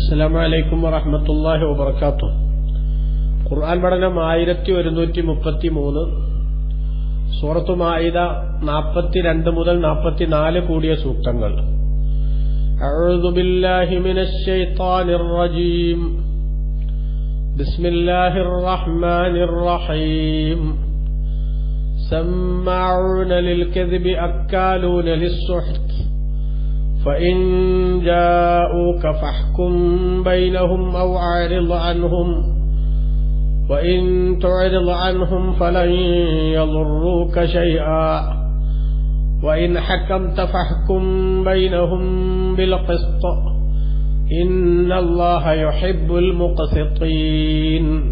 അസ്സലാമു അലൈക്കും വറഹ്മത്തുള്ളാഹി വബർക്കാത്തു ഖുർആൻ പഠനം ആയിരത്തി ഒരുന്നൂറ്റി മുപ്പത്തി മൂന്ന് സൂറത്തു മായിദ നാൽപ്പത്തിരണ്ട് മുതൽ നാൽപ്പത്തിനാല് കൂടിയ സൂക്തങ്ങൾ أعوذ بالله من الشيطان الرجيم بسم الله الرحمن الرحيم سماعون للكذب أكالون للسحت فإن جاءوك فاحكم بينهم أو أعرض عنهم وإن تعرض عنهم فلن يضروك شيئا. وإن حكمت فاحكم بينهم بالقسط إن الله يحب المقسطين.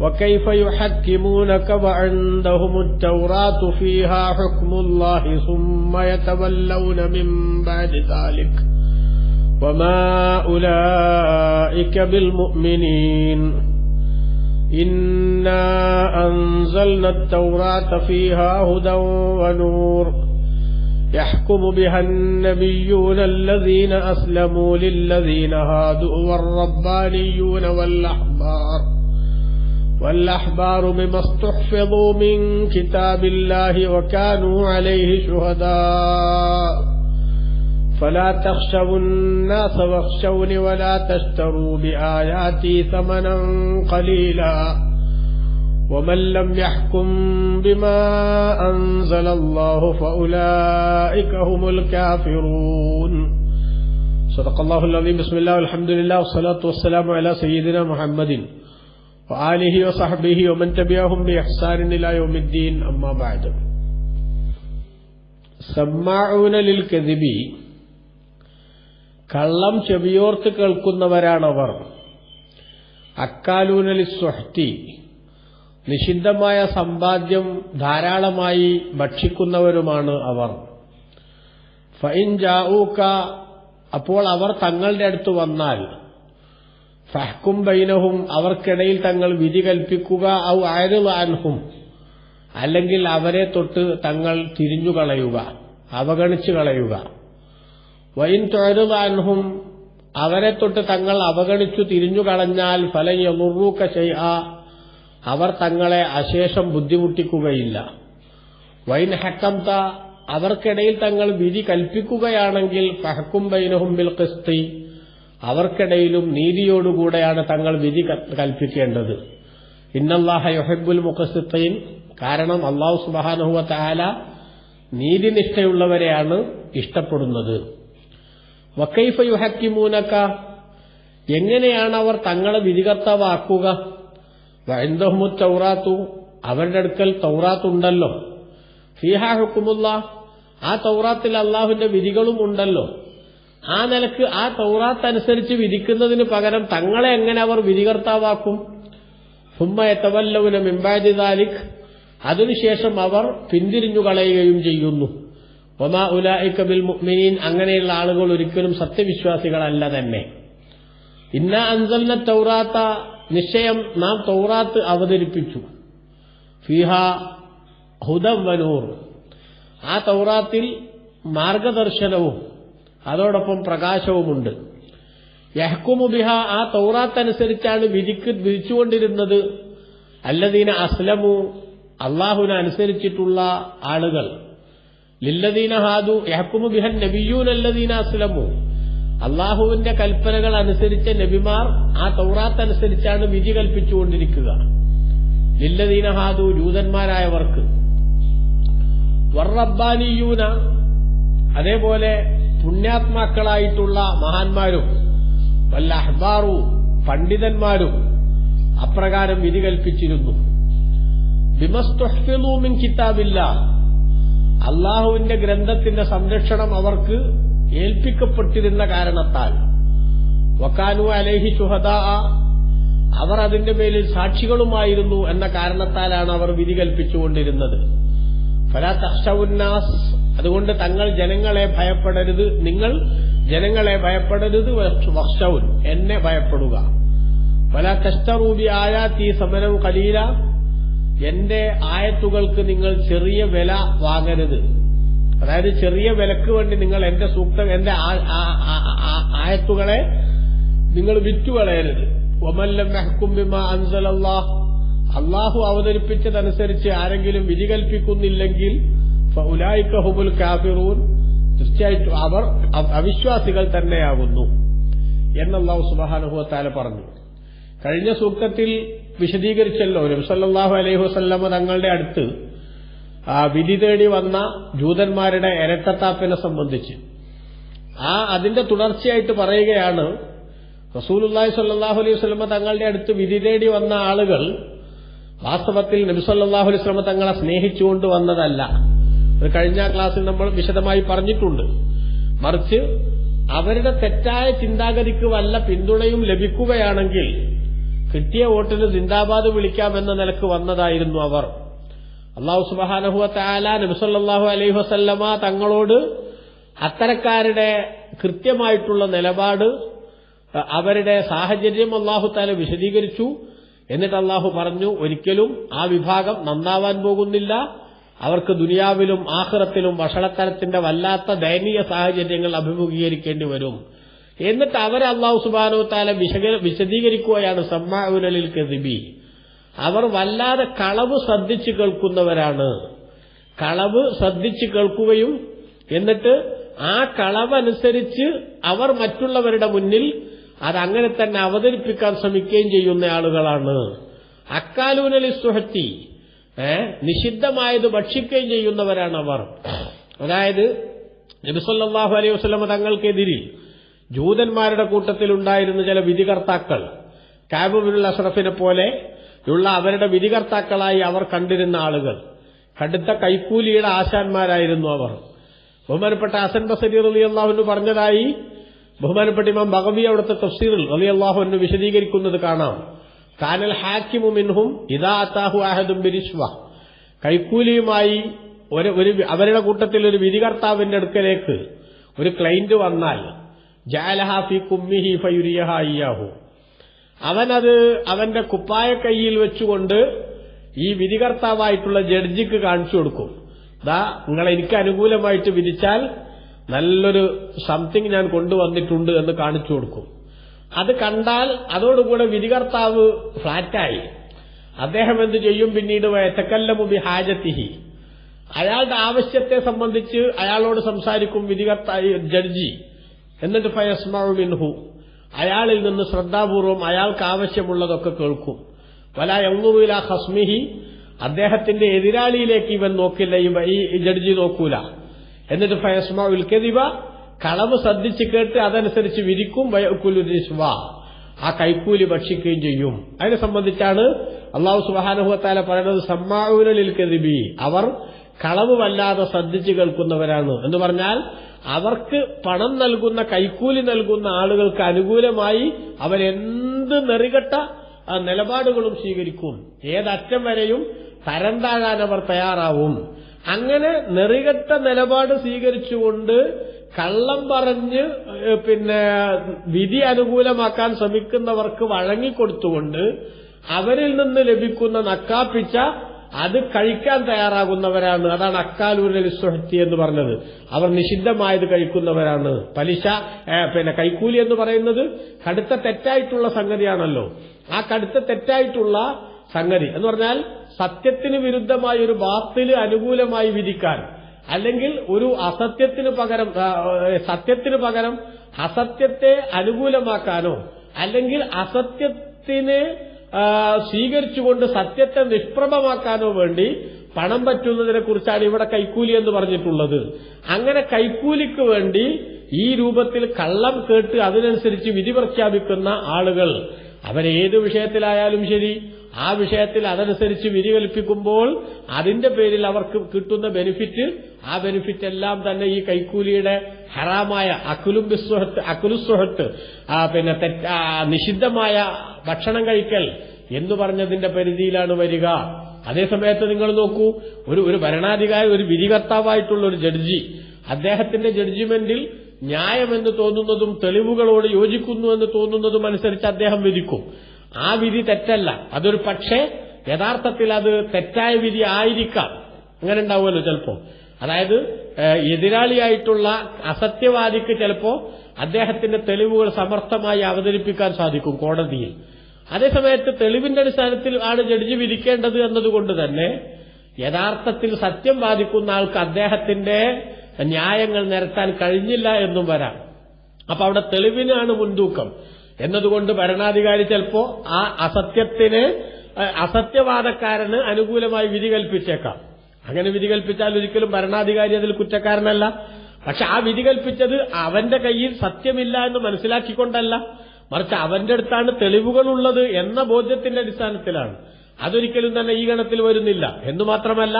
وكيف يحكمونك وعندهم التوراة فيها حكم الله ثم يتولون من بعد ذلك وما أولئك بالمؤمنين إنا أنزلنا التوراة فيها هدى ونور يحكم بها النبيون الذين أسلموا للذين هادوا والربانيون والأحبار والأحبار بما استحفظوا من كتاب الله وكانوا عليه شهداء. فلا تخشوا الناس واخشون ولا تشتروا بآياتي ثمنا قليلا. ومن لم يحكم بما أنزل الله فأولئك هم الكافرون. صدق الله العظيم. بسم الله والحمد لله والصلاة والسلام على سيدنا محمد. وآله وصحبه ومن تبعهم بإحسان إلى يوم الدين أما بعد سماعون للكذب കള്ളം ചെവിയോർത്ത് കേൾക്കുന്നവരാണവർ അക്കാലൂനലി സ്വഹ്തി നിഷിദ്ധമായ സമ്പാദ്യം ധാരാളമായി ഭക്ഷിക്കുന്നവരുമാണ് അവർ ഫൈൻ ജാവൂക്ക അപ്പോൾ അവർ തങ്ങളുടെ അടുത്ത് വന്നാൽ ഫഹ്കും ബൈനഹും അവർക്കിടയിൽ തങ്ങൾ വിധി കൽപ്പിക്കുക ഔ ആരുവാൻഹും അല്ലെങ്കിൽ അവരെ തൊട്ട് തങ്ങൾ തിരിഞ്ഞു കളയുക അവഗണിച്ചു കളയുക. വൈൻ തൊഴുതാൻഹും അവരെ തൊട്ട് തങ്ങൾ അവഗണിച്ചു തിരിഞ്ഞു കളഞ്ഞാൽ ഫല യമുറൂക്ക ചെയ്യ അവർ തങ്ങളെ അശേഷം ബുദ്ധിമുട്ടിക്കുകയില്ല. വൈൻ ഹക്കംത അവർക്കിടയിൽ തങ്ങൾ വിധി കൽപ്പിക്കുകയാണെങ്കിൽ ഫഹക്കും ബൈനഹും ബിൽ ക്രിസ്തി അവർക്കിടയിലും നീതിയോടുകൂടെയാണ് തങ്ങൾ വിധി കൽപ്പിക്കേണ്ടത്. ഇന്നല്ലാഹ യൊഹബുൽ മുഖസിത്തയിൻ കാരണം അള്ളാഹു സുബാനുഹുവല നീതിനിഷ്ഠയുള്ളവരെയാണ് ഇഷ്ടപ്പെടുന്നത്. വക്കൈഫ യുഹക്കിമൂനക്ക എങ്ങനെയാണ് അവർ തങ്ങളെ വിധികർത്താവാക്കുക? വൈന്ദഹ്മു തൗറാത്തു. അവരുടെ അടുക്കൽ തൗറാത്തുണ്ടല്ലോ. ഫിഹാ ഹുക്കുമുള്ള ആ തൗറാത്തിൽ അള്ളാഹുവിന്റെ വിധികളും ഉണ്ടല്ലോ ആ നിലയ്ക്ക് ആ തൗറാത്ത് അനുസരിച്ച് വിധിക്കുന്നതിന് പകരം തങ്ങളെ എങ്ങനെ അവർ വിധികർത്താവാക്കും? ഹുമ്മ എത്തവല്ലവുന മിമ്പാജി താലിഖ് അതിനുശേഷം അവർ പിന്തിരിഞ്ഞു കളയുകയും ചെയ്യുന്നു. ഒമാ ഉലായിക്ക ബിൽ മുഅ്മിനീൻ. അങ്ങനെയുള്ള ആളുകൾ ഒരിക്കലും സത്യവിശ്വാസികളല്ല തന്നെ. ഇന്ന അൻസൽന തൗറാത്ത. നിശ്ചയം നാം തൗറാത്ത് അവതരിപ്പിച്ചു. ഫിഹ ഹുദം വനൂർ ആ തൗറാത്തിൽ മാർഗദർശനവും അതോടൊപ്പം പ്രകാശവുമുണ്ട്. യഹ്കുമുബിഹ ആ തൗറാത്ത് അനുസരിച്ചാണ് വിധിക്ക് വിധിച്ചുകൊണ്ടിരുന്നത്. അല്ലദീന അസ്ലമു അള്ളാഹുവിനെ അനുസരിച്ചിട്ടുള്ള ആളുകൾ. ലില്ലദീന ഹാദു യഹ്കുമുബിഹൻ നബിയൂൻ അല്ലദീന അസ്ലമു. അള്ളാഹുവിന്റെ കൽപ്പനകൾ അനുസരിച്ച നബിമാർ ആ തൗറാത്ത് അനുസരിച്ചാണ് വിധി കൽപ്പിച്ചുകൊണ്ടിരിക്കുക. ലില്ലദീന ഹാദു ജൂതന്മാരായവർക്ക്. വർറബ്ബാനിയൂന അതേപോലെ പുണ്യാത്മാക്കളായിട്ടുള്ള മഹാന്മാരും വല്ല അഹ്ബാറു പണ്ഡിതന്മാരും അപ്രകാരം വിധി കൽപ്പിച്ചിരുന്നു. ബിമസ്തുഹ്ഫിലൂമിൻ കിതാബില്ല. അള്ളാഹുവിന്റെ ഗ്രന്ഥത്തിന്റെ സംരക്ഷണം അവർക്ക് ഏൽപ്പിക്കപ്പെട്ടിരുന്ന കാരണത്താൽ. വക്കാനു അലേഹി ഷുഹദ അവർ അതിന്റെ പേരിൽ സാക്ഷികളുമായിരുന്നു എന്ന കാരണത്താലാണ് അവർ വിധി കൽപ്പിച്ചുകൊണ്ടിരുന്നത്. ഫലാ തഹ്ഷവുന്നാസ് അതുകൊണ്ട് തങ്ങൾ ജനങ്ങളെ ഭയപ്പെടരുത്. നിങ്ങൾ ജനങ്ങളെ ഭയപ്പെടരുത് വർഷവും എന്നെ ഭയപ്പെടുക. ഫലാ ആയാ ആയാത്തി സമരം കലീല എന്റെ ആയത്തുകൾക്ക് നിങ്ങൾ ചെറിയ വില വാങ്ങരുത്. അതായത് ചെറിയ വിലക്ക് വേണ്ടി നിങ്ങൾ എന്റെ സൂക്ത എന്റെ ആയത്തുകളെ നിങ്ങൾ വിറ്റുകളയരുത്. ഒമല്ലം മെഹക്കുംബിമ അൻസലല്ലാഹ്. അള്ളാഹു അവതരിപ്പിച്ചതനുസരിച്ച് ആരെങ്കിലും വിധി കൽപ്പിക്കുന്നില്ലെങ്കിൽ ഉലായിക്കഹുബുൽ കാഫിറൂൻ. തീർച്ചയായിട്ടും അവർ അവ- അവിശ്വാസികൾ തന്നെയാകുന്നു എന്നല്ലാഹു സുബാനുഭവത്താല പറഞ്ഞു. കഴിഞ്ഞ സൂക്തത്തിൽ വിശദീകരിച്ചല്ലോ നബ്സല്ലാഹു അലൈഹി വസ്ല്ലമ തങ്ങളുടെ അടുത്ത് വിധി തേടി വന്ന ജൂതന്മാരുടെ ഇരട്ടത്താപ്പിനെ സംബന്ധിച്ച്. ആ അതിന്റെ തുടർച്ചയായിട്ട് പറയുകയാണ് റസൂലുല്ലാഹി സല്ലാഹു അലൈഹി വസ്ലമ തങ്ങളുടെ അടുത്ത് വിധി തേടി വന്ന ആളുകൾ വാസ്തവത്തിൽ നബിസല്ലാഹു അലൈഹി സ്വലമ തങ്ങളെ സ്നേഹിച്ചുകൊണ്ട് വന്നതല്ല. അത് കഴിഞ്ഞ ക്ലാസ്സിൽ നമ്മൾ വിശദമായി പറഞ്ഞിട്ടുണ്ട്. മറിച്ച് അവരുടെ തെറ്റായ ചിന്താഗതിക്ക് വല്ല പിന്തുണയും ലഭിക്കുകയാണെങ്കിൽ കിട്ടിയ വോട്ടിന് സിന്ദാബാദ് വിളിക്കാമെന്ന നിലയ്ക്ക് വന്നതായിരുന്നു അവർ. അള്ളാഹു സുബാനഹുവ താല നബിസല്ലാഹു അലൈഹി വസല്ലമ തങ്ങളോട് അത്തരക്കാരുടെ കൃത്യമായിട്ടുള്ള നിലപാട് അവരുടെ സാഹചര്യം അള്ളാഹു താല വിശദീകരിച്ചു. എന്നിട്ട് അള്ളാഹു പറഞ്ഞു ഒരിക്കലും ആ വിഭാഗം നന്നാവാൻ പോകുന്നില്ല. അവർക്ക് ദുനിയാവിലും ആഹ്റത്തിലും വഷളത്തരത്തിന്റെ വല്ലാത്ത ദയനീയ സാഹചര്യങ്ങൾ അഭിമുഖീകരിക്കേണ്ടി വരും. എന്നിട്ട് അവരെ അള്ളാഹു സുബാനു താല വിശദീകരിക്കുകയാണ് സമ്മാനലിൽ കെതിബി അവർ വല്ലാതെ കളവ് ശ്രദ്ധിച്ചു കേൾക്കുന്നവരാണ്. കളവ് ശ്രദ്ധിച്ചു കേൾക്കുകയും എന്നിട്ട് ആ കളവനുസരിച്ച് അവർ മറ്റുള്ളവരുടെ മുന്നിൽ അതങ്ങനെ തന്നെ അവതരിപ്പിക്കാൻ ശ്രമിക്കുകയും ചെയ്യുന്ന ആളുകളാണ്. അക്കാലൂനലി സുഹത്തി നിഷിദ്ധമായത് ഭക്ഷിക്കുകയും ചെയ്യുന്നവരാണ് അവർ. അതായത് നബിസല്ലാഹു അലൈഹി വസ്ലമ തങ്ങൾക്കെതിരിൽ ജൂതന്മാരുടെ കൂട്ടത്തിൽ ഉണ്ടായിരുന്ന ചില വിധികർത്താക്കൾ കാബുബിനുള്ള അഷ്റഫിനെ പോലെ ഉള്ള അവരുടെ വിധികർത്താക്കളായി അവർ കണ്ടിരുന്ന ആളുകൾ. കടുത്ത കൈക്കൂലിയുടെ ആശാന്മാരായിരുന്നു അവർ. ബഹുമാനപ്പെട്ട ഹസൻ ബസരി റലി അള്ളാഹുന് പറഞ്ഞതായി ബഹുമാനപ്പെട്ട ഇമാം ബഗവി അവിടുത്തെ തഫ്സീറിൽ റലി അള്ളാഹുവിന് വിശദീകരിക്കുന്നത് കാണാം. കാനൽ ഹാക്കിമു മിൻഹും ഇതാ അത്താഹു അഹദും ബിരിശ്വ. കൈക്കൂലിയുമായി ഒരു അവരുടെ കൂട്ടത്തിൽ ഒരു വിധികർത്താവിന്റെ അടുക്കലേക്ക് ഒരു ക്ലൈന്റ് വന്നാൽ ജാലഹാഫി കുമ്മിഹി ഫയുരിയഹ അയ്യാഹു അവനത് അവന്റെ കുപ്പായ കൈയിൽ വെച്ചുകൊണ്ട് ഈ വിധികർത്താവായിട്ടുള്ള ജഡ്ജിക്ക് കാണിച്ചു കൊടുക്കും. ദാ നിങ്ങൾ എനിക്ക് അനുകൂലമായിട്ട് വിധിച്ചാൽ നല്ലൊരു സംതിങ് ഞാൻ കൊണ്ടുവന്നിട്ടുണ്ട് എന്ന് കാണിച്ചു കൊടുക്കും. അത് കണ്ടാൽ അതോടുകൂടെ വിധികർത്താവ് ഫ്ലാറ്റായി. അദ്ദേഹം എന്ത് ചെയ്യും? പിന്നീട് തെക്കല്ലമുബി ഹാജത്തിഹി അയാളുടെ ആവശ്യത്തെ സംബന്ധിച്ച് അയാളോട് സംസാരിക്കും വിധികർത്തായി ജഡ്ജി. എന്നിട്ട് ഫയസ്മാഉ മിൻഹു. അയാളിൽ നിന്ന് ശ്രദ്ധാപൂർവം അയാൾക്ക് ആവശ്യമുള്ളതൊക്കെ കേൾക്കും. വല യൗന്നുവില ഹസ്മിഹി അദ്ദേഹത്തിന്റെ എതിരാളിയിലേക്ക് ഇവൻ നോക്കില്ല. ഈ ജഡ്ജി നോക്കൂല. എന്നിട്ട് ഫയസ്മാഉൽ കെതിബ കളവ് ശ്രദ്ധിച്ച് കേട്ട് അതനുസരിച്ച് വിരിക്കും വയക്കുലുരിസ്വ ആ കൈക്കൂലി ഭക്ഷിക്കുകയും ചെയ്യും. അതിനെ സംബന്ധിച്ചാണ് അള്ളാഹു സുബാനുഹത്താല പറയുന്നത് സമ്മാഊരലിൽ കെതിബി അവർ കളവ് വല്ലാതെ ശ്രദ്ധിച്ചു കേൾക്കുന്നവരാണ്. എന്ന് പറഞ്ഞാൽ അവർക്ക് പണം നൽകുന്ന കൈക്കൂലി നൽകുന്ന ആളുകൾക്ക് അനുകൂലമായി അവരെന്ത് നെറികെട്ട നിലപാടുകളും സ്വീകരിക്കും. ഏതറ്റം വരെയും തരം താഴാൻ അവർ തയ്യാറാവും. അങ്ങനെ നെറികെട്ട നിലപാട് സ്വീകരിച്ചുകൊണ്ട് കള്ളം പറഞ്ഞ് പിന്നെ വിധി അനുകൂലമാക്കാൻ ശ്രമിക്കുന്നവർക്ക് വഴങ്ങിക്കൊടുത്തുകൊണ്ട് അവരിൽ നിന്ന് ലഭിക്കുന്ന നക്കാപ്പിച്ച അത് കഴിക്കാൻ തയ്യാറാകുന്നവരാണ്. അതാണ് അക്കാലൂരിൽ സുഹത്തി എന്ന് പറഞ്ഞത്. അവർ നിഷിദ്ധമായത് കഴിക്കുന്നവരാണ്. പലിശ പിന്നെ കൈക്കൂലി എന്ന് പറയുന്നത് കടുത്ത തെറ്റായിട്ടുള്ള സംഗതിയാണല്ലോ. ആ കടുത്ത തെറ്റായിട്ടുള്ള സംഗതി എന്ന് പറഞ്ഞാൽ സത്യത്തിന് വിരുദ്ധമായ ഒരു ബാത്തിൽ അനുകൂലമായി വിധിക്കാൻ. അല്ലെങ്കിൽ ഒരു അസത്യത്തിന് പകരം സത്യത്തിന് പകരം അസത്യത്തെ അനുകൂലമാക്കാനോ അല്ലെങ്കിൽ അസത്യത്തിന് സ്വീകരിച്ചുകൊണ്ട് സത്യത്തെ നിഷ്പ്രഭമാക്കാനോ വേണ്ടി പണം പറ്റുന്നതിനെ കുറിച്ചാണ് ഇവിടെ കൈക്കൂലി എന്ന് പറഞ്ഞിട്ടുള്ളത്. അങ്ങനെ കൈക്കൂലിക്ക് വേണ്ടി ഈ രൂപത്തിൽ കള്ളം കേട്ട് അതിനനുസരിച്ച് വിധി പ്രഖ്യാപിക്കുന്ന ആളുകൾ അവരേത് വിഷയത്തിലായാലും ശരി ആ വിഷയത്തിൽ അതനുസരിച്ച് വിരിവൽപ്പിക്കുമ്പോൾ അതിന്റെ പേരിൽ അവർക്ക് കിട്ടുന്ന ബെനിഫിറ്റ് ആ ബെനിഫിറ്റ് എല്ലാം തന്നെ ഈ കൈക്കൂലിയുടെ ഹറാമായ അക്കുലും ബിസ്വഹത്ത് അക്കുലുസ്വഹത്ത് ആ പിന്നെ നിഷിദ്ധമായ ഭക്ഷണം കഴിക്കൽ എന്ന് പറഞ്ഞതിന്റെ പരിധിയിലാണ് വരിക. അതേസമയത്ത് നിങ്ങൾ നോക്കൂ ഒരു ഒരു ഭരണാധികാരി ഒരു വിധികർത്താവായിട്ടുള്ള ഒരു ജഡ്ജി അദ്ദേഹത്തിന്റെ ജഡ്ജിമെന്റിൽ ന്യായമെന്ന് തോന്നുന്നതും തെളിവുകളോട് യോജിക്കുന്നു എന്ന് തോന്നുന്നതും അനുസരിച്ച് അദ്ദേഹം വിധിക്കും. ആ വിധി തെറ്റല്ല. അതൊരു പക്ഷേ യഥാർത്ഥത്തിൽ അത് തെറ്റായ വിധി ആയിരിക്കാം. അങ്ങനെ ഉണ്ടാവുമല്ലോ ചിലപ്പോ. അതായത് എതിരാളിയായിട്ടുള്ള അസത്യവാദിക്ക് ചിലപ്പോ അദ്ദേഹത്തിന്റെ തെളിവുകൾ സമർത്ഥമായി അവതരിപ്പിക്കാൻ സാധിക്കും കോടതിയിൽ. അതേസമയത്ത് തെളിവിന്റെ അടിസ്ഥാനത്തിൽ ആണ് ജഡ്ജി വിധിക്കേണ്ടത് എന്നതുകൊണ്ട് തന്നെ യഥാർത്ഥത്തിൽ സത്യം ബാധിക്കുന്ന ആൾക്ക് അദ്ദേഹത്തിന്റെ ന്യായങ്ങൾ നിരത്താൻ കഴിഞ്ഞില്ല എന്നും വരാം. അപ്പൊ അവിടെ തെളിവിനാണ് മുൻതൂക്കം. എന്നതുകൊണ്ട് ഭരണാധികാരി ചിലപ്പോ ആ അസത്യത്തിന് അസത്യവാദക്കാരന് അനുകൂലമായി വിധി കൽപ്പിച്ചേക്കാം. അങ്ങനെ വിധി കൽപ്പിച്ചാൽ ഒരിക്കലും ഭരണാധികാരി അതിൽ കുറ്റക്കാരനല്ല. പക്ഷെ ആ വിധി കൽപ്പിച്ചത് അവന്റെ കയ്യിൽ സത്യമില്ല എന്ന് മനസ്സിലാക്കിക്കൊണ്ടല്ല. മറിച്ച് അവന്റെ അടുത്താണ് തെളിവുകളുള്ളത് എന്ന ബോധ്യത്തിന്റെ അടിസ്ഥാനത്തിലാണ്. അതൊരിക്കലും തന്നെ ഈ ഗണത്തിൽ വരുന്നില്ല. എന്ന് മാത്രമല്ല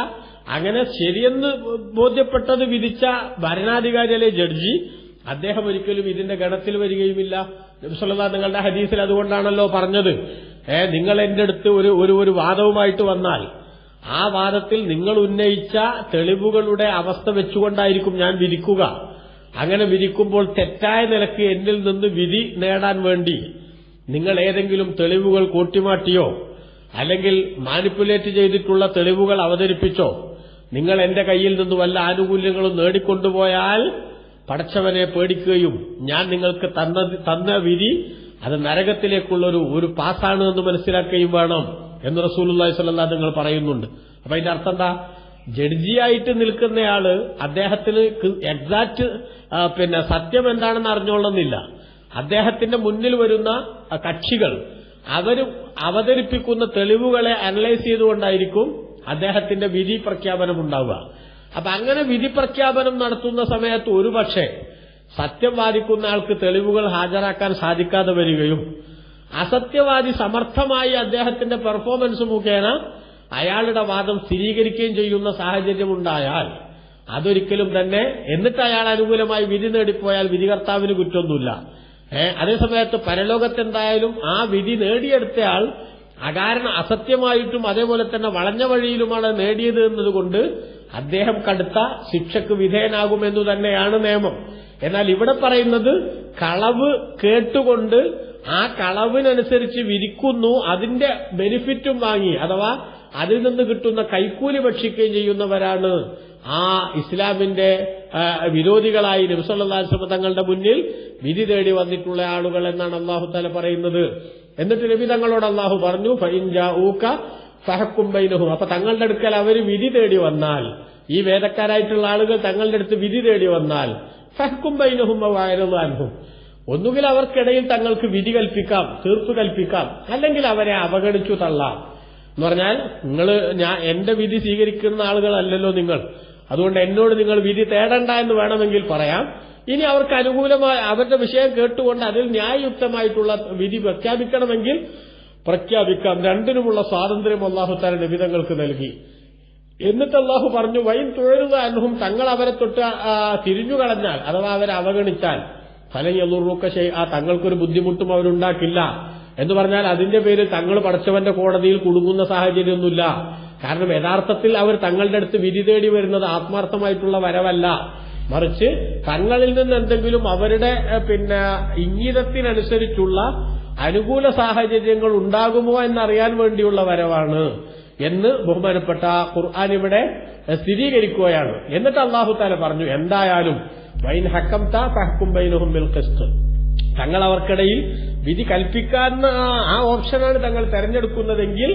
അങ്ങനെ ശരിയെന്ന് ബോധ്യപ്പെട്ടത് വിധിച്ച ഭരണാധികാരിയിലെ ജഡ്ജി? അദ്ദേഹം ഒരിക്കലും ഇതിന്റെ ഗണത്തിൽ വരികയുമില്ല. നബിസ്വല്ലാ നിങ്ങളുടെ ഹദീസിൽ അതുകൊണ്ടാണല്ലോ പറഞ്ഞത്. ഏ നിങ്ങൾ എന്റെ അടുത്ത് ഒരു ഒരു ഒരു വാദവുമായിട്ട് വന്നാൽ ആ വാദത്തിൽ നിങ്ങൾ ഉന്നയിച്ച തെളിവുകളുടെ അവസ്ഥ വെച്ചുകൊണ്ടായിരിക്കും ഞാൻ വിധിക്കുക. അങ്ങനെ വിധിക്കുമ്പോൾ തെറ്റായ നിലയ്ക്ക് എന്നിൽ നിന്ന് വിധി നേടാൻ വേണ്ടി നിങ്ങൾ ഏതെങ്കിലും തെളിവുകൾ കൂട്ടിമാറ്റിയോ അല്ലെങ്കിൽ മാനിപ്പുലേറ്റ് ചെയ്തിട്ടുള്ള തെളിവുകൾ അവതരിപ്പിച്ചോ? നിങ്ങൾ എന്റെ കയ്യിൽ നിന്ന് വല്ല ആനുകൂല്യങ്ങളും നേടിക്കൊണ്ടുപോയാൽ പടച്ചവനെ പേടിക്കുകയും ഞാൻ നിങ്ങൾക്ക് തന്ന വിധി അത് നരകത്തിലേക്കുള്ളൊരു ഒരു പാസാണ് എന്ന് മനസ്സിലാക്കുകയും വേണം എന്ന് റസൂലുള്ളാഹി സ്വല്ലല്ലാഹു നിങ്ങൾ പറയുന്നുണ്ട്. അപ്പൊ അതിന്റെ അർത്ഥം എന്താ? ജഡ്ജിയായിട്ട് നിൽക്കുന്നയാൾ അദ്ദേഹത്തിന് എക്സാക്ട് പിന്നെ സത്യം എന്താണെന്ന് അറിഞ്ഞോളുന്നില്ല അദ്ദേഹത്തിന്റെ മുന്നിൽ വരുന്ന കക്ഷികൾ അവർ അവതരിപ്പിക്കുന്ന തെളിവുകളെ അനലൈസ് ചെയ്തുകൊണ്ടായിരിക്കും അദ്ദേഹത്തിന്റെ വിധി പ്രഖ്യാപനം ഉണ്ടാവുക. അപ്പൊ അങ്ങനെ വിധി പ്രഖ്യാപനം നടത്തുന്ന സമയത്ത് ഒരുപക്ഷെ സത്യം വാദിക്കുന്ന ആൾക്ക് തെളിവുകൾ ഹാജരാക്കാൻ സാധിക്കാതെ വരികയും അസത്യവാദി സമർത്ഥമായി അദ്ദേഹത്തിന്റെ പെർഫോമൻസ് മുഖേന അയാളുടെ വാദം സ്ഥിരീകരിക്കുകയും ചെയ്യുന്ന സാഹചര്യമുണ്ടായാൽ അതൊരിക്കലും തന്നെ എന്നിട്ട് അയാൾ അനുകൂലമായി വിധി നേടിപ്പോയാൽ വിധികർത്താവിന് കുറ്റമൊന്നുമില്ല. ഏ അതേസമയത്ത് പരലോകത്തെന്തായാലും ആ വിധി നേടിയെടുത്തയാൾ അകാരണ അസത്യമായിട്ടും അതേപോലെ തന്നെ വളഞ്ഞ വഴിയിലുമാണ് നേടിയത് എന്നതുകൊണ്ട് അദ്ദേഹം കടുത്ത ശിക്ഷക്ക് വിധേയനാകുമെന്നു തന്നെയാണ് നിയമം. എന്നാൽ ഇവിടെ പറയുന്നത് കളവ് കേട്ടുകൊണ്ട് ആ കളവിനനുസരിച്ച് വിരിക്കുന്നു അതിന്റെ ബെനിഫിറ്റും വാങ്ങി അഥവാ അതിൽ നിന്ന് കിട്ടുന്ന കൈക്കൂലി ഭക്ഷിക്കുകയും ചെയ്യുന്നവരാണ് ആ ഇസ്ലാമിന്റെ വിരോധികളായി നബിസല്ലാസ്ലമ തങ്ങളുടെ മുന്നിൽ വിധി തേടി വന്നിട്ടുള്ള ആളുകൾ എന്നാണ് അള്ളാഹു താല പറയുന്നത്. എന്നിട്ട് നബി തങ്ങളോട് അള്ളാഹു പറഞ്ഞു ഫൈൻജ ഊക്ക ഫഹക്കുംബൈനഹും അപ്പൊ തങ്ങളുടെ അടുക്കൽ അവർ വിധി തേടി വന്നാൽ ഈ വേദക്കാരായിട്ടുള്ള ആളുകൾ തങ്ങളുടെ അടുത്ത് വിധി തേടി വന്നാൽ ഫഹക്കുംബൈനഹും വായനഹും ഒന്നുകിൽ അവർക്കിടയിൽ തങ്ങൾക്ക് വിധി കൽപ്പിക്കാം തീർപ്പ് കൽപ്പിക്കാം അല്ലെങ്കിൽ അവരെ അവഗണിച്ചു തള്ളാം. എന്ന് പറഞ്ഞാൽ നിങ്ങൾ ഞാൻ എന്റെ വിധി സ്വീകരിക്കുന്ന ആളുകളല്ലല്ലോ നിങ്ങൾ. അതുകൊണ്ട് എന്നോട് നിങ്ങൾ വിധി തേടണ്ട എന്ന് വേണമെങ്കിൽ പറയാം. ഇനി അവർക്ക് അനുകൂലമായ അവരുടെ വിഷയം കേട്ടുകൊണ്ട് അതിൽ ന്യായയുക്തമായിട്ടുള്ള വിധി പ്രഖ്യാപിക്കണമെങ്കിൽ പ്രഖ്യാപിക്കാം. രണ്ടിനുമുള്ള സ്വാതന്ത്ര്യം അള്ളാഹുത്താല നിബിതങ്ങൾക്ക് നൽകി. എന്നിട്ട് അള്ളാഹു പറഞ്ഞു വൈൻ തുഴരുക അൻഹും തങ്ങൾ അവരെ തൊട്ട് തിരിഞ്ഞു കളഞ്ഞാൽ അഥവാ അവരെ അവഗണിച്ചാൽ ഫലയുറുക്ക ആ തങ്ങൾക്കൊരു ബുദ്ധിമുട്ടും അവരുണ്ടാക്കില്ല. എന്ന് പറഞ്ഞാൽ അതിന്റെ പേര് തങ്ങൾ പടച്ചവന്റെ കോടതിയിൽ കുടുങ്ങുന്ന സാഹചര്യമൊന്നുമില്ല. കാരണം യഥാർത്ഥത്തിൽ അവർ തങ്ങളുടെ അടുത്ത് വിധി തേടി വരുന്നത് ആത്മാർത്ഥമായിട്ടുള്ള വരവല്ല. മറിച്ച് തങ്ങളിൽ നിന്ന് എന്തെങ്കിലും അവരുടെ പിന്നെ ഇംഗിതത്തിനനുസരിച്ചുള്ള അനുകൂല സാഹചര്യങ്ങൾ ഉണ്ടാകുമോ എന്നറിയാൻ വേണ്ടിയുള്ള വരവാണ് എന്ന് ബഹുമാനപ്പെട്ട ഖുർആൻ ഇവിടെ സ്ഥിരീകരിക്കുകയാണ്. എന്നിട്ട് അള്ളാഹു താല പറഞ്ഞു എന്തായാലും വൈൻ ഹക്കം തഹക്കും ബൈനഹും ഖിസ്ത്. തങ്ങൾ അവർക്കിടയിൽ വിധി കൽപ്പിക്കാവുന്ന ആ ഓപ്ഷനാണ് തങ്ങൾ തെരഞ്ഞെടുക്കുന്നതെങ്കിൽ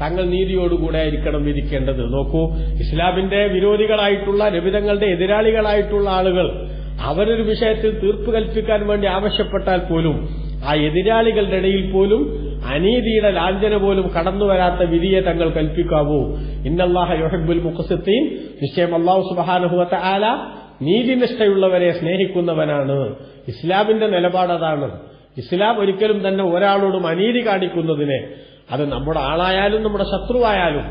തങ്ങൾ നീതിയോടുകൂടെ ആയിരിക്കണം വിധിക്കേണ്ടത്. നോക്കൂ ഇസ്ലാമിന്റെ വിരോധികളായിട്ടുള്ള രവിതങ്ങളുടെ എതിരാളികളായിട്ടുള്ള ആളുകൾ അവരൊരു വിഷയത്തിൽ തീർപ്പ് കൽപ്പിക്കാൻ വേണ്ടി ആവശ്യപ്പെട്ടാൽ പോലും ആ എതിരാളികളുടെ ഇടയിൽ പോലും അനീതിയുടെ ലാഞ്ചന പോലും കടന്നു വരാത്ത വിധിയെ തങ്ങൾ കൽപ്പിക്കാവൂ. ഇന്നല്ലാഹ യൊഹബുൽ മുഖസത്തീൻ. നിശ്ചയം അള്ളാഹു സുബാനുഭവത്തെ ആല നീതിനിഷ്ഠയുള്ളവരെ സ്നേഹിക്കുന്നവനാണ്. ഇസ്ലാമിന്റെ നിലപാടതാണ് ഇസ്ലാം ഒരിക്കലും തന്നെ ഒരാളോടും അനീതി കാണിക്കുന്നതിനെ. അത് നമ്മുടെ ആളായാലും നമ്മുടെ ശത്രുവായാലും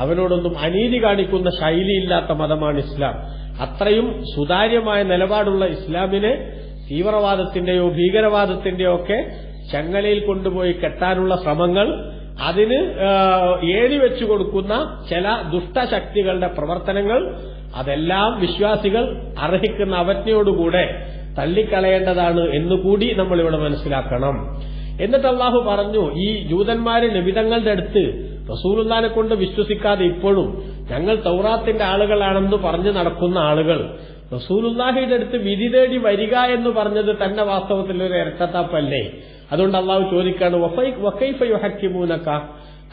അവനോടൊന്നും അനീതി കാണിക്കുന്ന ശൈലിയില്ലാത്ത മതമാണ് ഇസ്ലാം. അത്രയും സുതാര്യമായ നിലപാടുള്ള ഇസ്ലാമിനെ തീവ്രവാദത്തിന്റെയോ ഭീകരവാദത്തിന്റെയോ ഒക്കെ ചങ്ങലയിൽ കൊണ്ടുപോയി കെട്ടാനുള്ള ശ്രമങ്ങൾ അതിന് ഏഴി വെച്ചു കൊടുക്കുന്ന ചില ദുഷ്ടശക്തികളുടെ പ്രവർത്തനങ്ങൾ അതെല്ലാം വിശ്വാസികൾ അർഹിക്കുന്ന അവജ്ഞയോടുകൂടെ തള്ളിക്കളയേണ്ടതാണ് എന്നുകൂടി നമ്മൾ ഇവിടെ മനസ്സിലാക്കണം. എന്നിട്ട് അള്ളാഹു പറഞ്ഞു ഈ ജൂതന്മാര് നിമിതങ്ങളുടെ അടുത്ത് റസൂലുല്ലാനെ കൊണ്ട് വിശ്വസിക്കാതെ ഇപ്പോഴും ഞങ്ങൾ തൗറാത്തിന്റെ ആളുകളാണെന്ന് പറഞ്ഞു നടക്കുന്ന ആളുകൾ റസൂലുല്ലാഹിയുടെ അടുത്ത് വിധി തേടി വരിക എന്ന് പറഞ്ഞത് തന്നെ വാസ്തവത്തിൽ ഒരു ഇരട്ടത്താപ്പല്ലേ? അതുകൊണ്ട് അള്ളാഹു ചോദിക്കാണ് വഫൈ- വക്കൈഫ യുഹക്കിമൂനക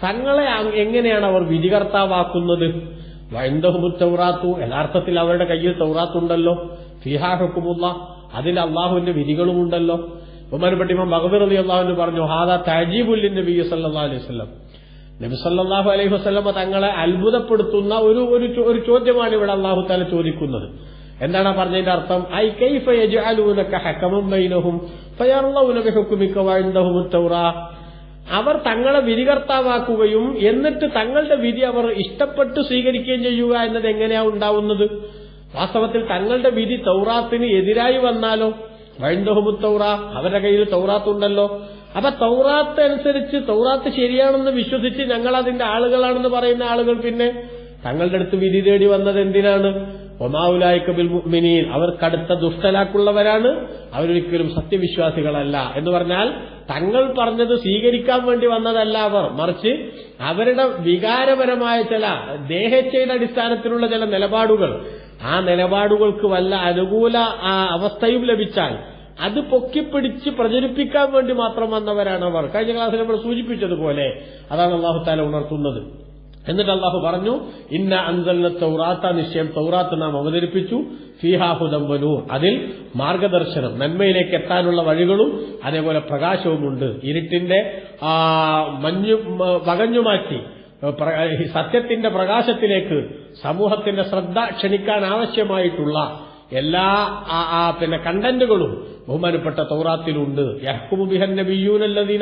തങ്ങളെ എങ്ങനെയാണ് അവർ വിധികർത്താവാക്കുന്നത്? വൈന്ദഹുമു തൗറാത്തു യഥാർത്ഥത്തിൽ അവരുടെ കയ്യിൽ തൗറാത്തുണ്ടല്ലോ. ഫിഹാ ഹുക്കുമുള്ള അതിൽ അള്ളാഹുവിന്റെ വിധികളുമുണ്ടല്ലോ. ബഹുമാനപ്പെട്ട ഇമാം ബഹദർ അലി അള്ളാഹുവിന് പറഞ്ഞു ഹാദാ താജീബുല്ലിൻ നബി സല്ലാ അലൈഹി വസല്ലം. നബി സല്ലാഹു അലൈഹി വസ്ലമ തങ്ങളെ അത്ഭുതപ്പെടുത്തുന്ന ഒരു ഒരു ചോദ്യമാണ് ഇവിടെ അള്ളാഹു താല ചോദിക്കുന്നത്. എന്താണ് പറഞ്ഞതിന്റെ അർത്ഥം? ഐ കൈഫ യജ്അലൂനക ഹക്കമൻ ബൈനഹും അവർ തങ്ങളെ വിധികർത്താവാക്കുകയും എന്നിട്ട് തങ്ങളുടെ വിധി അവർ ഇഷ്ടപ്പെട്ട് സ്വീകരിക്കുകയും ചെയ്യുക എന്നത് എങ്ങനെയാ ഉണ്ടാവുന്നത്? വാസ്തവത്തിൽ തങ്ങളുടെ വിധി തൗറാത്തിന് എതിരായി വന്നാലോ? തൗറ. അവരുടെ കയ്യിൽ തൗറാത്ത് ഉണ്ടല്ലോ. അപ്പൊ തൗറാത്ത് അനുസരിച്ച് തൗറാത്ത് ശരിയാണെന്ന് വിശ്വസിച്ച് ഞങ്ങൾ അതിന്റെ ആളുകളാണെന്ന് പറയുന്ന ആളുകൾ പിന്നെ തങ്ങളുടെ അടുത്ത് വിധി തേടി വന്നത് എന്തിനാണ്? ഒമാവുലായിക്ക ബിൽ മുഅ്മിനീൻ. അവർ കടുത്ത ദുഷ്ടലാക്കുള്ളവരാണ് അവരൊരിക്കലും സത്യവിശ്വാസികളല്ല. എന്ന് പറഞ്ഞാൽ തങ്ങൾ പറഞ്ഞത് സ്വീകരിക്കാൻ വേണ്ടി വന്നതല്ല അവർ. മറിച്ച് അവരുടെ വികാരപരമായ ചില ദേഹച്ചയുടെ അടിസ്ഥാനത്തിലുള്ള ചില നിലപാടുകൾ. ആ നിലപാടുകൾക്ക് വല്ല അനുകൂല അവസ്ഥയും ലഭിച്ചാൽ അത് പൊക്കിപ്പിടിച്ച് പ്രചരിപ്പിക്കാൻ വേണ്ടി മാത്രം വന്നവരാണ് അവർ. കഴിഞ്ഞ ക്ലാസ്സിൽ നമ്മൾ സൂചിപ്പിച്ചതുപോലെ അതാണ് അള്ളാഹുത്താല ഉണർത്തുന്നത്. എന്നിട്ട് അള്ളാഹു പറഞ്ഞു ഇന്ന അൻസലിന തൗറാത്ത നിശ്ചയം തൗറാത്ത് നാം അവതരിപ്പിച്ചു. ഫീഹാഹുദംബനൂർ അതിൽ മാർഗദർശനം നന്മയിലേക്ക് എത്താനുള്ള വഴികളും അതേപോലെ പ്രകാശവുമുണ്ട് ഇരുട്ടിന്റെ ആ, മഞ്ഞു വകഞ്ഞുമാറ്റി സത്യത്തിന്റെ പ്രകാശത്തിലേക്ക് സമൂഹത്തിന്റെ ശ്രദ്ധ ക്ഷണിക്കാൻ ആവശ്യമായിട്ടുള്ള എല്ലാ പിന്നെ കണ്ടന്റുകളും ബഹുമാനപ്പെട്ട തൗറാത്തിലുണ്ട്.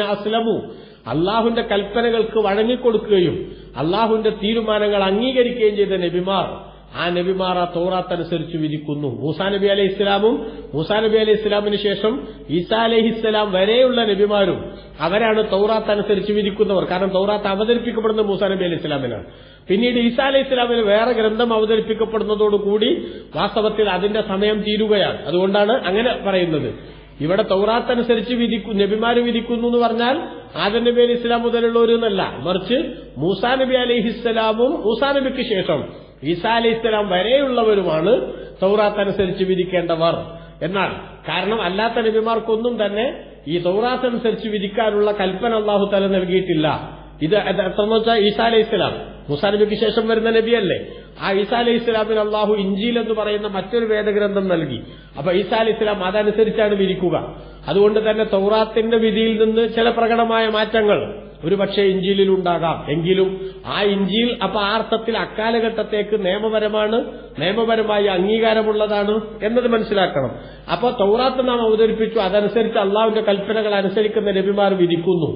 അസ്ലമു. അള്ളാഹുവിന്റെ കൽപ്പനകൾക്ക് വഴങ്ങിക്കൊടുക്കുകയും അള്ളാഹുന്റെ തീരുമാനങ്ങൾ അംഗീകരിക്കുകയും ചെയ്ത നബിമാർ ആ നബിമാർ ആ തോറാത്ത് അനുസരിച്ച് വിധിക്കുന്നു. മൂസാ നബി അലൈഹി ഇസ്ലാമും മൂസാ നബി അലൈഹി ഇസ്ലാമിന് ശേഷം ഈസാ അലൈഹി ഇസ്ലാം വരെയുള്ള നബിമാരും അവരാണ് തൗറാത്ത് അനുസരിച്ച് വിധിക്കുന്നവർ. കാരണം തൗറാത്ത് അവതരിപ്പിക്കപ്പെടുന്നത് മൂസാ നബി അലൈഹി ഇസ്ലാമിനാണ് പിന്നീട് ഈസാ അലൈഹി ഇസ്ലാമിന് വേറെ ഗ്രന്ഥം അവതരിപ്പിക്കപ്പെടുന്നതോടുകൂടി വാസ്തവത്തിൽ അതിന്റെ സമയം തീരുകയാണ്. അതുകൊണ്ടാണ് അങ്ങനെ പറയുന്നത്. ഇവിടെ തൗറാത്ത് അനുസരിച്ച് വിധിക്കും നബിമാര് വിധിക്കുന്നു എന്ന് പറഞ്ഞാൽ ആദം നബി അലൈഹി ഇസ്ലാം മുതലുള്ളവരെന്നല്ല. മറിച്ച് മൂസാ നബി അലൈഹി ഇസ്ലാമും മൂസാ നബിക്ക് ശേഷം ഈസാ ഇസ്ലാം വരെയുള്ളവരുമാണ് സൗറാത്ത് അനുസരിച്ച് വിധിക്കേണ്ടവർ. എന്നാൽ കാരണം അല്ലാത്ത നബിമാർക്കൊന്നും തന്നെ ഈ സൗറാത്ത് അനുസരിച്ച് വിധിക്കാനുള്ള കൽപ്പന അള്ളാഹു തല നൽകിയിട്ടില്ല. ഇത് എത്രന്ന് വെച്ചാൽ ഈസാ അലൈഹി ഇസ്ലാം മുസാ നബിക്ക് ശേഷം വരുന്ന നബിയല്ലേ? ആ ഈസാ അലൈഹി ഇസ്ലാമിന് അള്ളാഹു ഇഞ്ചിയിൽ എന്ന് പറയുന്ന മറ്റൊരു വേദഗ്രന്ഥം നൽകി. അപ്പൊ ഈസാ അലൈഹി ഇസ്ലാം അതനുസരിച്ചാണ് വിരിക്കുക അതുകൊണ്ട് തന്നെ തൗറാത്തിന്റെ വിധിയിൽ നിന്ന് ചില പ്രകടമായ മാറ്റങ്ങൾ ഒരുപക്ഷെ ഇഞ്ചിയിലിൽ ഉണ്ടാകാം എങ്കിലും ആ ഇഞ്ചിയിൽ അപ്പൊ ആ അർത്ഥത്തിൽ അക്കാലഘട്ടത്തേക്ക് നിയമപരമാണ് നിയമപരമായി അംഗീകാരമുള്ളതാണ് എന്നത് മനസ്സിലാക്കണം. അപ്പൊ തൗറാത്ത് നാം അവതരിപ്പിച്ചു. അതനുസരിച്ച് അള്ളാഹുവിന്റെ കൽപ്പനകൾ അനുസരിക്കുന്ന നബിമാർ വിധിക്കുന്നു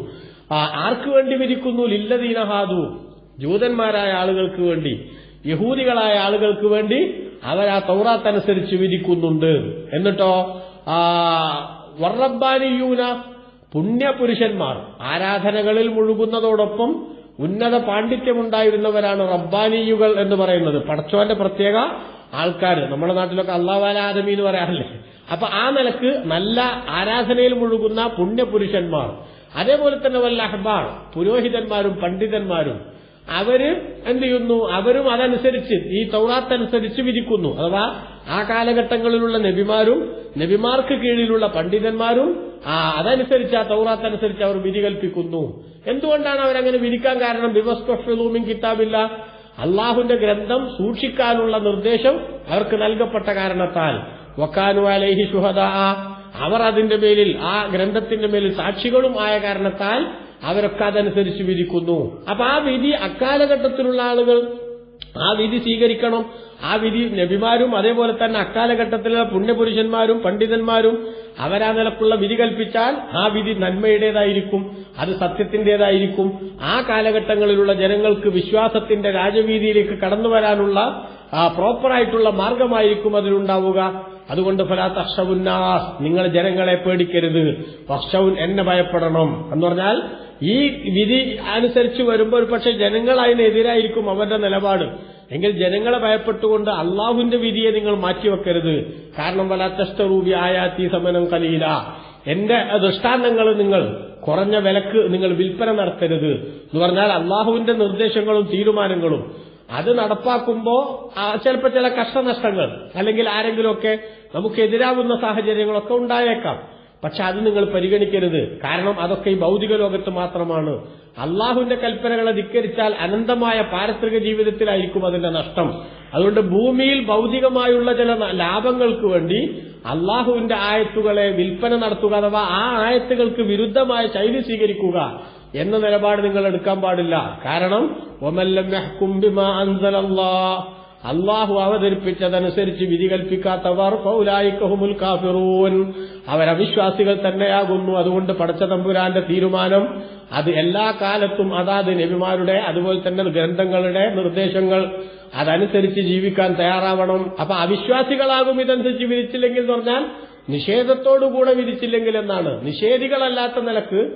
ആ, ആർക്ക് വേണ്ടി വിധിക്കുന്നു ലില്ലദീനഹാദു ജൂതന്മാരായ ആളുകൾക്ക് വേണ്ടി. യഹൂദികളായ ആളുകൾക്ക് വേണ്ടി അവർ ആ തൗറാത്ത് അനുസരിച്ച് വിധിക്കുന്നുണ്ട് എന്നിട്ടോ? വർറബ്ബാനിയൂന പുണ്യപുരുഷന്മാർ. ആരാധനകളിൽ മുഴുകുന്നതോടൊപ്പം ഉന്നത പാണ്ഡിത്യമുണ്ടായിരുന്നവരാണ് റബ്ബാനിയുകൾ എന്ന് പറയുന്നത്. പടച്ചോന്റെ പ്രത്യേക ആൾക്കാർ നമ്മുടെ നാട്ടിലൊക്കെ അള്ളാവാല ആദമി എന്ന് പറയാറില്ലേ? അപ്പൊ ആ നിലയ്ക്ക് നല്ല ആരാധനയിൽ മുഴുകുന്ന പുണ്യപുരുഷന്മാർ. അതേപോലെ തന്നെ വല്ല അഹ്ബാർ പുരോഹിതന്മാരും പണ്ഡിതന്മാരും അവർ എന്ത് ചെയ്യുന്നു? അവരും അതനുസരിച്ച് ഈ തൗറാത്തനുസരിച്ച് വിരിക്കുന്നു അഥവാ ആ കാലഘട്ടങ്ങളിലുള്ള നബിമാരും നബിമാർക്ക് കീഴിലുള്ള പണ്ഡിതന്മാരും ആ അതനുസരിച്ച് ആ തൗറാത്തനുസരിച്ച് അവർ വിധി കൽപ്പിക്കുന്നു. എന്തുകൊണ്ടാണ് അവരങ്ങനെ വിധിക്കാൻ കാരണം? ബിവസ്കൊഫിലൂമിൻ കിതാബില്ല. അള്ളാഹുന്റെ ഗ്രന്ഥം സൂക്ഷിക്കാനുള്ള നിർദ്ദേശം അവർക്ക് നൽകപ്പെട്ട കാരണത്താൽ. വക്കാനു അലൈഹി അവർ അതിന്റെ മേലിൽ ആ ഗ്രന്ഥത്തിന്റെ മേലിൽ സാക്ഷികളും ആയ കാരണത്താൽ അവരൊക്കെ അതനുസരിച്ച് വിധിക്കുന്നു അപ്പൊ ആ വിധി അക്കാലഘട്ടത്തിലുള്ള ആളുകൾ ആ വിധി സ്വീകരിക്കണം. ആ വിധി നബിമാരും അതേപോലെ തന്നെ അക്കാലഘട്ടത്തിലുള്ള പുണ്യപുരുഷന്മാരും പണ്ഡിതന്മാരും അവരാ നിലക്കുള്ള വിധി കൽപ്പിച്ചാൽ ആ വിധി നന്മയുടേതായിരിക്കും അത് സത്യത്തിന്റേതായിരിക്കും. ആ കാലഘട്ടങ്ങളിലുള്ള ജനങ്ങൾക്ക് വിശ്വാസത്തിന്റെ രാജവീതിയിലേക്ക് കടന്നു വരാനുള്ള പ്രോപ്പറായിട്ടുള്ള മാർഗമായിരിക്കും അതിലുണ്ടാവുക. അതുകൊണ്ട് ഫലാത്ത് അക്ഷവുന്നാസ് നിങ്ങൾ ജനങ്ങളെ പേടിക്കരുത്. വർഷവും എന്നെ ഭയപ്പെടണം എന്ന് പറഞ്ഞാൽ ഈ വിധി അനുസരിച്ച് വരുമ്പോൾ പക്ഷെ ജനങ്ങൾ അതിനെതിരായിരിക്കും അവരുടെ നിലപാട്. എങ്കിൽ ജനങ്ങളെ ഭയപ്പെട്ടുകൊണ്ട് അള്ളാഹുവിന്റെ വിധിയെ നിങ്ങൾ മാറ്റിവെക്കരുത്. കാരണം വലാത്തഷ്ടറൂപി ആയാത്തി സമനം കലീല. എന്റെ ദൃഷ്ടാന്തങ്ങൾ നിങ്ങൾ കുറഞ്ഞ വിലക്ക് നിങ്ങൾ വിൽപ്പന നടത്തരുത് എന്ന് പറഞ്ഞാൽ അള്ളാഹുവിന്റെ നിർദ്ദേശങ്ങളും തീരുമാനങ്ങളും. അത് നടപ്പാക്കുമ്പോ ചിലപ്പോൾ ചില കഷ്ടനഷ്ടങ്ങൾ അല്ലെങ്കിൽ ആരെങ്കിലുമൊക്കെ നമുക്ക് എതിരാവുന്ന സാഹചര്യങ്ങളൊക്കെ ഉണ്ടായേക്കാം. പക്ഷെ അത് നിങ്ങൾ പരിഗണിക്കരുത്. കാരണം അതൊക്കെ ഈ ഭൗതിക ലോകത്ത് മാത്രമാണ്. അള്ളാഹുവിന്റെ കൽപ്പനകളെ ധിക്കരിച്ചാൽ അനന്തമായ പാരത്രിക ജീവിതത്തിലായിരിക്കും അതിന്റെ നഷ്ടം. അതുകൊണ്ട് ഭൂമിയിൽ ഭൗതികമായുള്ള ചില ലാഭങ്ങൾക്ക് വേണ്ടി അള്ളാഹുവിന്റെ ആയത്തുകളെ വിൽപ്പന നടത്തുക അഥവാ ആ ആയത്തുകൾക്ക് വിരുദ്ധമായ ശൈലി സ്വീകരിക്കുക എന്ന നിലപാട് നിങ്ങൾ എടുക്കാൻ പാടില്ല. കാരണം ഒമല്ലം അള്ളാഹു അവതരിപ്പിച്ചതനുസരിച്ച് വിധി കൽപ്പിക്കാത്തവർ കാഫിറൂൻ. അവരവിശ്വാസികൾ തന്നെയാകുന്നു. അതുകൊണ്ട് പടച്ച തമ്പുരാന്റെ തീരുമാനം അത് എല്ലാ കാലത്തും അതാത് നബിമാരുടെ അതുപോലെ തന്നെ ഗ്രന്ഥങ്ങളുടെ നിർദ്ദേശങ്ങൾ അതനുസരിച്ച് ജീവിക്കാൻ തയ്യാറാവണം. അപ്പൊ അവിശ്വാസികളാകും ഇതനുസരിച്ച് വിധിച്ചില്ലെങ്കിൽ എന്ന് പറഞ്ഞാൽ നിഷേധത്തോടുകൂടെ വിധിച്ചില്ലെങ്കിൽ എന്നാണ് നിഷേധികളല്ലാത്ത നിലയ്ക്ക്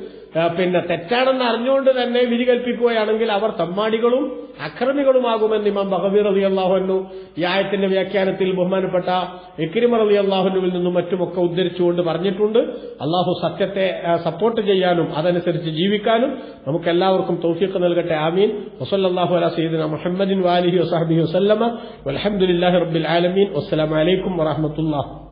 പിന്നെ തെറ്റാണെന്ന് അറിഞ്ഞുകൊണ്ട് തന്നെ വിധി കൽപ്പിക്കുകയാണെങ്കിൽ അവർ തമ്മാടികളും അക്രമികളുമാകുമെന്ന് ഇമാം ബഹബീർ അലി അള്ളാഹുനു ഈ ആയത്തിന്റെ വ്യാഖ്യാനത്തിൽ ബഹുമാനപ്പെട്ട എക്രിമർ അലി അള്ളാഹുനുവിൽ നിന്നും മറ്റുമൊക്കെ ഉദ്ധരിച്ചുകൊണ്ട് പറഞ്ഞിട്ടുണ്ട്. അള്ളാഹു സത്യത്തെ സപ്പോർട്ട് ചെയ്യാനും അതനുസരിച്ച് ജീവിക്കാനും നമുക്ക് എല്ലാവർക്കും തൗഫീഖ് നൽകട്ടെ. ആമീൻ. വസല്ലാഹു അല സീദിന മുഹമ്മദിൻ വാലിഹി വസാഹബി വസ്ലമ വലഹമുല്ലാഹി റബ്ബിൽ ആലമീൻ. വസ്സലാമലൈക്കും വറഹമത്തുല്ലാ